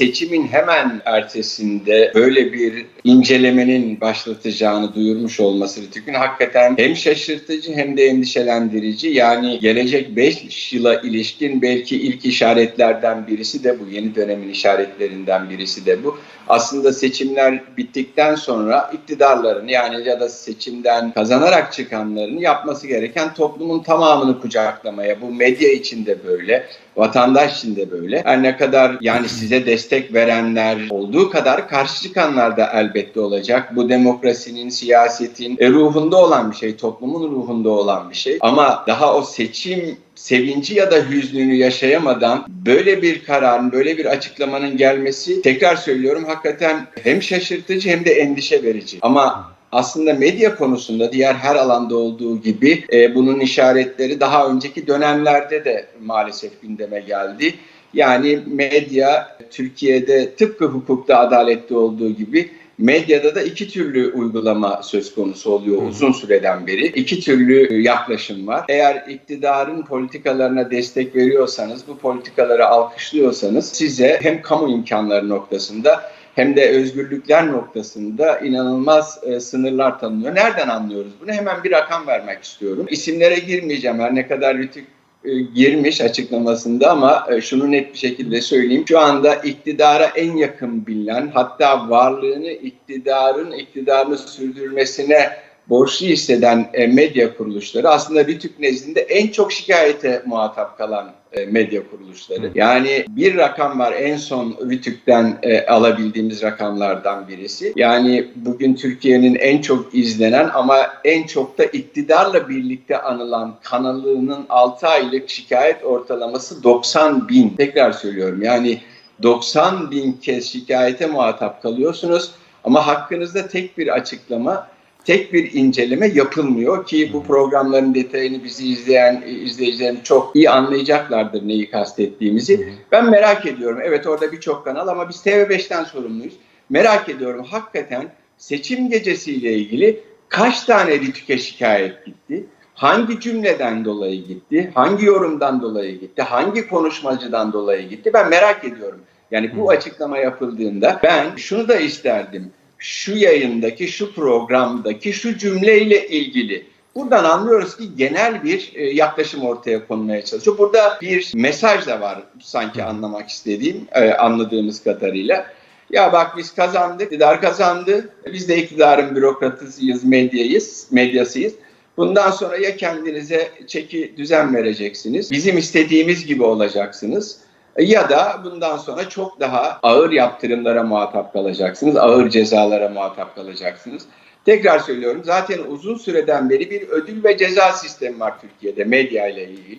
seçimin hemen ertesinde böyle bir incelemenin başlatacağını duyurmuş olması Rütük'ün hakikaten hem şaşırtıcı hem de endişelendirici. Yani gelecek 5 yıla ilişkin belki ilk işaretlerden birisi de bu. Yeni dönemin işaretlerinden birisi de bu. Aslında seçimler bittikten sonra iktidarların yani ya da seçimden kazanarak çıkanların yapması gereken toplumun tamamını kucaklamaya. Bu medya için de böyle, vatandaş için de böyle. Her ne kadar yani size destek verenler olduğu kadar karşı çıkanlar da elbette olacak. Bu demokrasinin, siyasetin e, ruhunda olan bir şey, toplumun ruhunda olan bir şey. Ama daha o seçim sevinci ya da hüznünü yaşayamadan böyle bir kararın, böyle bir açıklamanın gelmesi tekrar söylüyorum hakikaten hem şaşırtıcı hem de endişe verici. Ama aslında medya konusunda diğer her alanda olduğu gibi e, bunun işaretleri daha önceki dönemlerde de maalesef gündeme geldi. Yani medya Türkiye'de tıpkı hukukta adalette olduğu gibi medyada da iki türlü uygulama söz konusu oluyor uzun süreden beri. İki türlü yaklaşım var. Eğer iktidarın politikalarına destek veriyorsanız, bu politikaları alkışlıyorsanız size hem kamu imkanları noktasında hem de özgürlükler noktasında inanılmaz e, sınırlar tanınıyor. Nereden anlıyoruz bunu? Hemen bir rakam vermek istiyorum. İsimlere girmeyeceğim her ne kadar Rütük girmiş açıklamasında ama e, şunu net bir şekilde söyleyeyim. Şu anda iktidara en yakın bilinen hatta varlığını iktidarın iktidarını sürdürmesine borçlu hisseden e, medya kuruluşları aslında Rütük nezdinde en çok şikayete muhatap kalan e, medya kuruluşları. Yani bir rakam var en son Rütük'ten e, alabildiğimiz rakamlardan birisi. Yani bugün Türkiye'nin en çok izlenen ama en çok da iktidarla birlikte anılan kanalının 6 aylık şikayet ortalaması 90 bin. Tekrar söylüyorum yani 90 bin kez şikayete muhatap kalıyorsunuz ama hakkınızda tek bir açıklama tek bir inceleme yapılmıyor ki bu programların detayını bizi izleyen izleyicilerin çok iyi anlayacaklardır neyi kastettiğimizi. Ben merak ediyorum. Evet orada birçok kanal ama biz TV5'ten sorumluyuz. Merak ediyorum hakikaten seçim gecesiyle ilgili kaç tane Rütük'e şikayet gitti? Hangi cümleden dolayı gitti? Hangi yorumdan dolayı gitti? Hangi konuşmacıdan dolayı gitti? Ben merak ediyorum. Yani bu açıklama yapıldığında ben şunu da isterdim şu yayındaki, şu programdaki şu cümleyle ilgili. Buradan anlıyoruz ki genel bir e, yaklaşım ortaya konmaya çalışıyor. Burada bir mesaj da var sanki anlamak istediğim, e, anladığımız kadarıyla. Ya bak biz kazandık, iktidar kazandı. Biz de iktidarın bürokratısıyız, medyayız, medyasıyız. Bundan sonra ya kendinize çeki düzen vereceksiniz, bizim istediğimiz gibi olacaksınız ya da bundan sonra çok daha ağır yaptırımlara muhatap kalacaksınız, ağır cezalara muhatap kalacaksınız. Tekrar söylüyorum zaten uzun süreden beri bir ödül ve ceza sistemi var Türkiye'de medya ile ilgili.